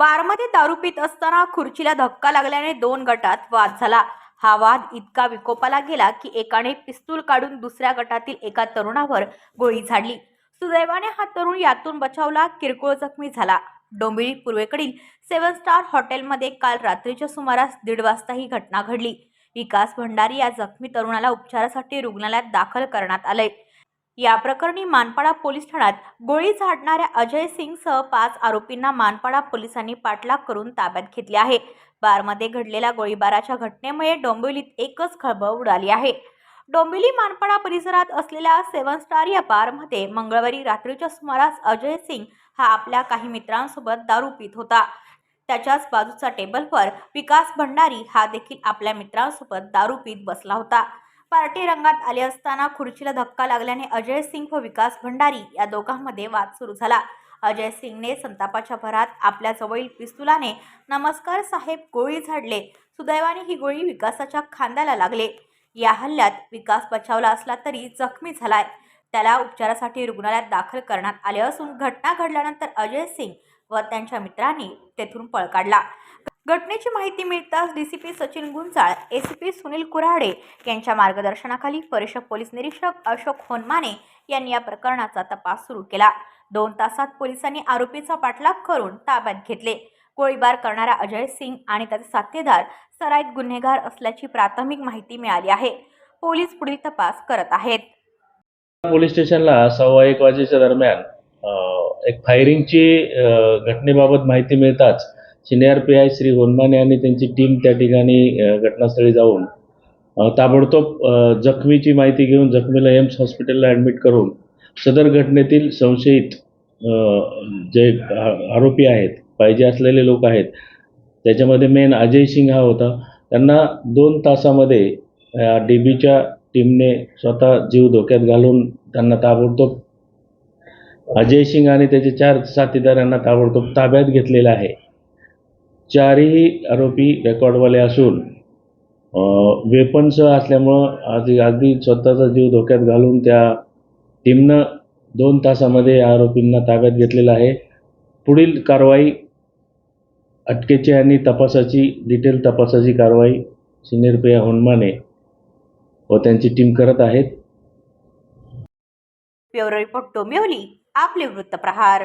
बारमध्ये दारू पित असताना खुर्चीला धक्का लागल्याने दोन गटात वाद झाला. हा वाद इतका विकोपाला गेला की एकाने पिस्तूल काढून दुसऱ्या गटातील एका तरुणावर गोळी झाडली. सुदैवाने हा तरुण यातून बचावला किरकोळ जखमी झाला. डोंबिवली पूर्वेकडील सेवन स्टार हॉटेलमध्ये काल रात्रीच्या सुमारास दीड वाजता ही घटना घडली. विकास भंडारी या जखमी तरुणाला उपचारासाठी रुग्णालयात दाखल करण्यात आले या प्रकरणी मानपाडा पोलीस ठाण्यात गोळी झाडणाऱ्या अजय सिंगसह पाच आरोपींना मानपाडा पोलिसांनी पाठलाग करून ताब्यात घेतले आहे. बारमध्ये घडलेल्या गोळीबाराच्या घटनेमुळे डोंबिवलीत एकच खळबळ उडाली आहे. डोंबिवली मानपाडा परिसरात असलेल्या सेवन स्टार या बारमध्ये मंगळवारी रात्रीच्या सुमारास अजय सिंग हा आपल्या काही मित्रांसोबत दारू पित होता. त्याच्याच बाजूच्या टेबलवर विकास भंडारी हा देखील आपल्या मित्रांसोबत दारू पीत बसला होता. पार्टी रंगात आले असताना खुर्चीला धक्का लागल्याने अजय सिंग व विकास भंडारी या दोघांमध्ये वाद सुरू झाला. अजय सिंगने संतापाच्या भरात आपल्या जवळील पिस्तुलाने नमस्कार साहेब गोळी झाडले. सुदैवाने ही गोळी विकासाच्या खांद्याला लागले. या हल्ल्यात विकास बचावला असला तरी जखमी झालाय. त्याला उपचारासाठी रुग्णालयात दाखल करण्यात आले असून घटना घडल्यानंतर अजय सिंग व त्यांच्या मित्रांनी तेथून पळ काढला. घटनेची माहिती मिळताच डीसीपी सचिन गुंजाळ एसीपी सुनील कुऱ्हाडे यांच्या मार्गदर्शनाखाली परिषद पोलीस निरीक्षक अशोक होनमाने यांनी या प्रकरणाचा तपास सुरू केला. दोन तासात पोलिसांनी आरोपीचा पाठलाग करून ताब्यात घेतले. गोळीबार करणारा अजय सिंग आणि त्याचे साथीदार सराईत गुन्हेगार असल्याची प्राथमिक माहिती मिळाली आहे. पोलीस पुढील तपास करत आहेत. पोलीस स्टेशनला सव्वा एक वाजेच्या दरम्यान एक फायरिंगची घटनेबाबत माहिती मिळताच senior P I Shri Honmane आणि त्यांची टीम त्या ठिकाणी घटनास्थळी जाऊन ताबडतोब जखमीची माहिती घेऊन जखमीला एम्स हॉस्पिटलला ॲडमिट करून सदर घटनेतील संशयित जे आरोपी आहेत पाहिजे असलेले लोक आहेत त्याच्यामध्ये मेन अजय सिंग हा होता. त्यांना दोन तासामध्ये डी बीच्या टीमने स्वतः जीव धोक्यात घालून त्यांना ताबडतोब अजय सिंग आणि त्याचे चार साथीदारांना ताबडतोब ताब्यात घेतलेलं आहे. चारही आरोपी रेकॉर्डवाले असून वेपन्स असल्यामुळं आधी अगदी स्वतःचा जीव धोक्यात घालून त्या टीमनं दोन तासामध्ये या आरोपींना ताब्यात घेतलेलं आहे. पुढील कारवाई अटकेची आणि तपासाची डिटेल तपासाची कारवाई सिनियर होनमाने व त्यांची टीम करत आहेत. ब्युरो रिपोर्ट डोंबिवली आपले वृत्तप्रहार.